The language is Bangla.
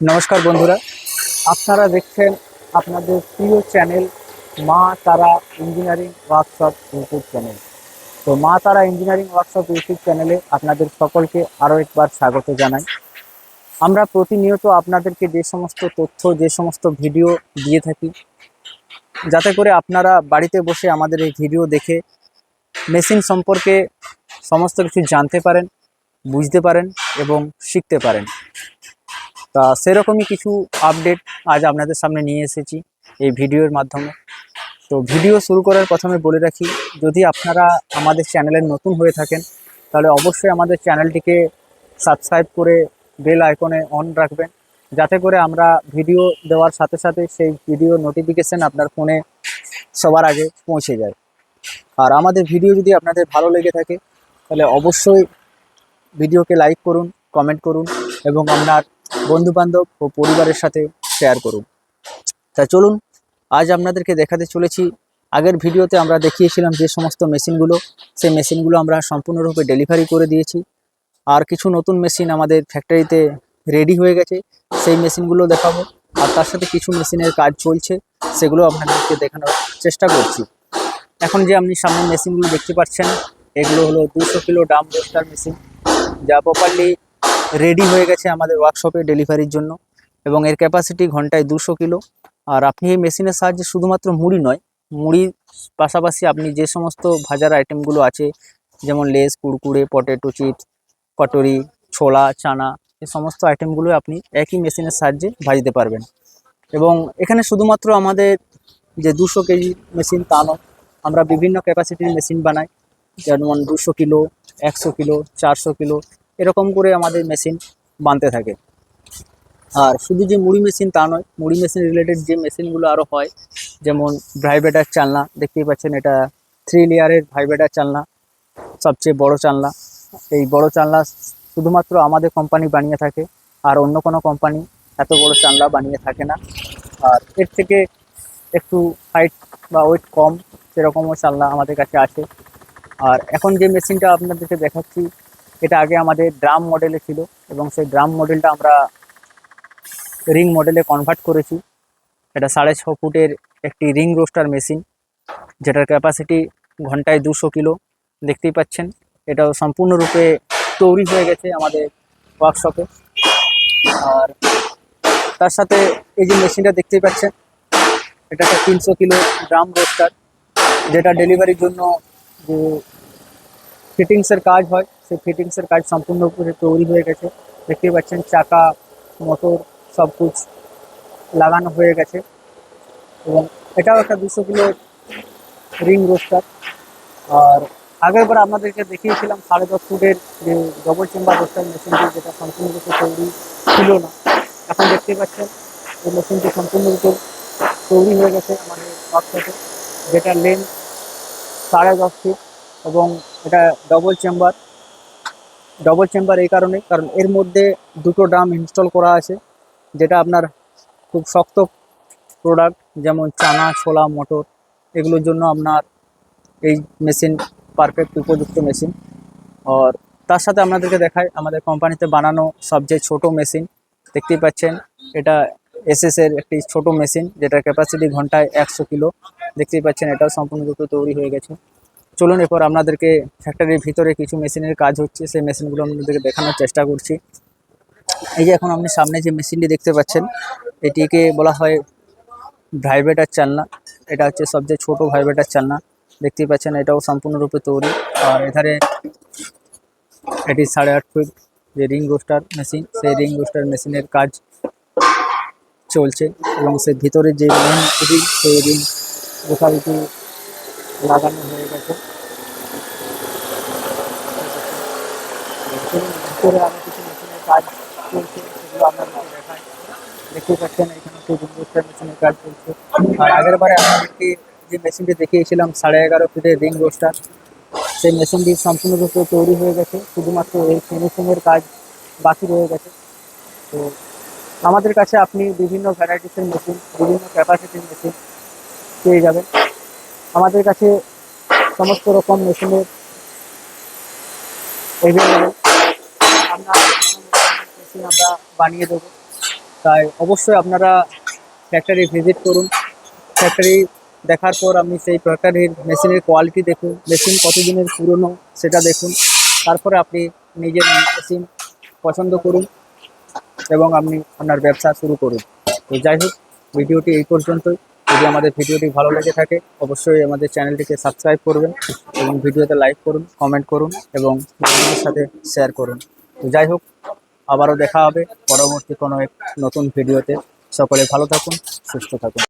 নমস্কার বন্ধুরা। আপনারা দেখছেন আপনাদের প্রিয় চ্যানেল মা তারা ইঞ্জিনিয়ারিং ওয়ার্কশপ ইউটিউব চ্যানেল। তো মা তারা ইঞ্জিনিয়ারিং ওয়ার্কশপ ইউটিউব চ্যানেলে আপনাদের সকলকে আরও একবার স্বাগত জানাই। আমরা প্রতিনিয়ত আপনাদেরকে যে সমস্ত তথ্য, যে সমস্ত ভিডিও দিয়ে থাকি, যাতে করে আপনারা বাড়িতে বসে আমাদের এই ভিডিও দেখে মেশিন সম্পর্কে সমস্ত কিছু জানতে পারেন, বুঝতে পারেন এবং শিখতে পারেন। তা সেরকমই কিছু আপডেট আজ আপনাদের সামনে নিয়ে এসেছি এই ভিডিওর মাধ্যমে। তো ভিডিও শুরু করার প্রথমে বলে রাখি, যদি আপনারা আমাদের চ্যানেলের নতুন হয়ে থাকেন, তাহলে অবশ্যই আমাদের চ্যানেলটিকে সাবস্ক্রাইব করে বেল আইকনে অন রাখবেন। যাতে করে আমরা ভিডিও দেওয়ার সাথে সাথে সেই ভিডিও নোটিফিকেশন আপনার ফোনে সবার আগে পৌঁছে যায়। আর আমাদের ভিডিও যদি আপনাদের ভালো লেগে থাকে, তাহলে অবশ্যই ভিডিওকে লাইক করুন কমেন্ট করুন, এবং আপনার বন্ধুবান্ধব ও পরিবারের সাথে শেয়ার করুন। তা চলুন, আজ আপনাদেরকে দেখাতে চলেছি। আগের ভিডিওতে আমরা দেখিয়েছিলাম যে সমস্ত মেশিনগুলো, সেই মেশিনগুলো আমরা সম্পূর্ণরূপে ডেলিভারি করে দিয়েছি। আর কিছু নতুন মেশিন আমাদের ফ্যাক্টরিতে রেডি হয়ে গেছে, সেই মেশিনগুলো দেখাবো। আর তার সাথে কিছু মেশিনের কাজ চলছে, সেগুলো আপনাদেরকে দেখানোর চেষ্টা করছি। এখন যে আপনি সামনে মেশিনগুলো দেখতে পাচ্ছেন, এগুলো হলো দুশো কিলো ডাম রোস্টার মেশিন, যা প্রপারলি রেডি হয়ে গেছে আমাদের ওয়ার্কশপে ডেলিভারির জন্য। এবং এর ক্যাপাসিটি ঘন্টায় দুশো কিলো। আর আপনি এই মেশিনের সাহায্যে শুধুমাত্র মুড়ি নয় মুড়ির পাশাপাশি আপনি যে সমস্ত ভাজার আইটেমগুলো আছে, যেমন লেস, কুড়কুড়ে পটেটো চিপস কটরি, ছোলা, চানা, এই সমস্ত আইটেমগুলো আপনি একই মেশিনের সাহায্যে ভাজতে পারবেন। এবং এখানে শুধুমাত্র আমাদের যে দুশো কেজি মেশিন তা নয়, আমরা বিভিন্ন ক্যাপাসিটির মেশিন বানাই। যেমন দুশো কিলো, একশো কিলো, চারশো কিলো এরকম করে আমাদের মেশিন বানতে থাকে। আর শুধু যে মুড়ি মেশিন তা নয়, মুড়ি মেশিন রিলেটেড যে মেশিনগুলো আরও হয়, যেমন ভাইব্রেটার চালনা, দেখতেই পাচ্ছেন এটা থ্রি লেয়ারের ভাইব্রেটার চালনা, সবচেয়ে বড় চালনা। এই বড় চালনা শুধুমাত্র আমাদের কোম্পানি বানিয়ে থাকে, আর অন্য কোনো কোম্পানি এত বড় চালনা বানিয়ে থাকে না। আর এর থেকে একটু হাইট বা ওয়েট কম সেরকমও চালনা আমাদের কাছে আছে। আর এখন যে মেশিনটা আপনাদেরকে দেখাচ্ছি এটা আগে আমাদের ড্রাম মডেলে ছিল এবং সেই ড্রাম মডেলটা আমরা রিং মডেলে কনভার্ট করেছি। এটা সাড়ে ছ ফুটের একটি রিং রোস্টার মেশিন যেটার ক্যাপাসিটি ঘন্টায় দুশো কিলো। দেখতেই পাচ্ছেন, এটাও সম্পূর্ণরূপে তৈরি হয়ে গেছে আমাদের ওয়ার্কশপে আর তার সাথে এই যে মেশিনটা দেখতেই পাচ্ছেন এটা একটা তিনশো কিলো ড্রাম রোস্টার যেটা ডেলিভারির জন্য যে ফিটিংসের কাজ হয়, সেই ফিটিংসের কাজ সম্পূর্ণরূপে তৈরি হয়ে গেছে। দেখতেই পাচ্ছেন, চাকা মোটর সব কিছু লাগানো হয়ে গেছে। এবং এটাও একটা দুশো কিলো রিং রোস্টার আর আগের বার আপনাদেরকে দেখিয়েছিলাম, সাড়ে দশ ফুটের যে ডবল চেম্বার রোস্টার মেশিনটি যেটা সম্পূর্ণরূপে তৈরি ছিল না। এখন দেখতেই পাচ্ছেন, এই মেশিনটি সম্পূর্ণরূপে তৈরি হয়ে গেছে আমাদের ওয়ার্কশপে যেটা লেন সাড়ে দশ ফিট এবং এটা ডবল চেম্বার ডবল চেম্বার এই কারণে, কারণ এর মধ্যে দুটো ড্রাম ইনস্টল করা আছে, যেটা আপনার খুব শক্ত প্রোডাক্ট যেমন চানা, ছোলা, মটর, এগুলোর জন্য আপনার এই মেশিন পারফেক্ট উপযুক্ত মেশিন আর তার সাথে আপনাদেরকে দেখায় আমাদের কোম্পানিতে বানানো সবচেয়ে ছোট মেশিন দেখতেই পাচ্ছেন, এটা এসএস এর একটি ছোট মেশিন যেটার ক্যাপাসিটি ঘন্টায় একশো কিলো, দেখতেই পাচ্ছেন, এটাও সম্পূর্ণরূপে তৈরি হয়ে গেছে। চলুন এরপর আপনাদেরকে ফ্যাক্টরির ভিতরে কিছু মেশিনের কাজ হচ্ছে, সেই মেশিনগুলো আপনাদেরকে দেখানোর চেষ্টা করছি। এই যে এখন আপনি সামনে যে মেশিনটি দেখতে পাচ্ছেন, এটিকে বলা হয় ভাইব্রেটার চালনা। এটা হচ্ছে সবচেয়ে ছোট ভাইব্রেটার চালনা। দেখতেই পাচ্ছেন এটাও সম্পূর্ণরূপে তৈরি। আর এধারে এটি সাড়ে আট ফুট যে রিং রোস্টার মেশিন, সেই রিং রোস্টার মেশিনের কাজ চলছে এবং সে ভিতরে যে রিং সেই রিং যথারীতি লাগানো হয়ে গেছে। ভিতরে আরও কিছু মেশিনের কাজ চলছে, সেগুলো আপনাদেরকে দেখায় দেখতেই পাচ্ছেন, এখানে খুব ইন্ডাস্ট্রিয়াল মেশিনের কাজ চলছে। আর আগের বারে আপনাদেরকে যে মেশিনটি দেখিয়েছিলাম, সাড়ে এগারো ফিটের রিং রোস্টার, সেই মেশিনটি সম্পূর্ণরূপে তৈরি হয়ে গেছে। শুধুমাত্র এই ফিনিশিংয়ের কাজ বাকি রয়ে গেছে। তো আমাদের কাছে আপনি বিভিন্ন ভ্যারাইটিসের মেশিন বিভিন্ন ক্যাপাসিটির মেশিন পেয়ে যাবেন। আমাদের কাছে সমস্ত রকম মেশিনের আমরা বানিয়ে দেবো। তাই অবশ্যই আপনারা ফ্যাক্টরি ভিজিট করুন। ফ্যাক্টরি দেখার পর আপনি সেই ফ্যাক্টরির মেশিনের কোয়ালিটি দেখুন। মেশিন কতদিনের পুরনো সেটা দেখুন। তারপরে আপনি নিজের মেশিন পছন্দ করুন এবং আপনি আপনার ব্যবসা শুরু করুন। তো যাই হোক, ভিডিওটি এই পর্যন্তই। যদি আমাদের ভিডিওটি ভালো লেগে থাকে, অবশ্যই আমাদের চ্যানেলটিকে সাবস্ক্রাইব করবেন এবং ভিডিওতে লাইক করুন কমেন্ট করুন এবং বন্ধুদের সাথে শেয়ার করুন। তো যাই হোক, আবারও দেখা হবে পরবর্তী কোনো এক নতুন ভিডিওতে। সকলে ভালো থাকুন, সুস্থ থাকুন।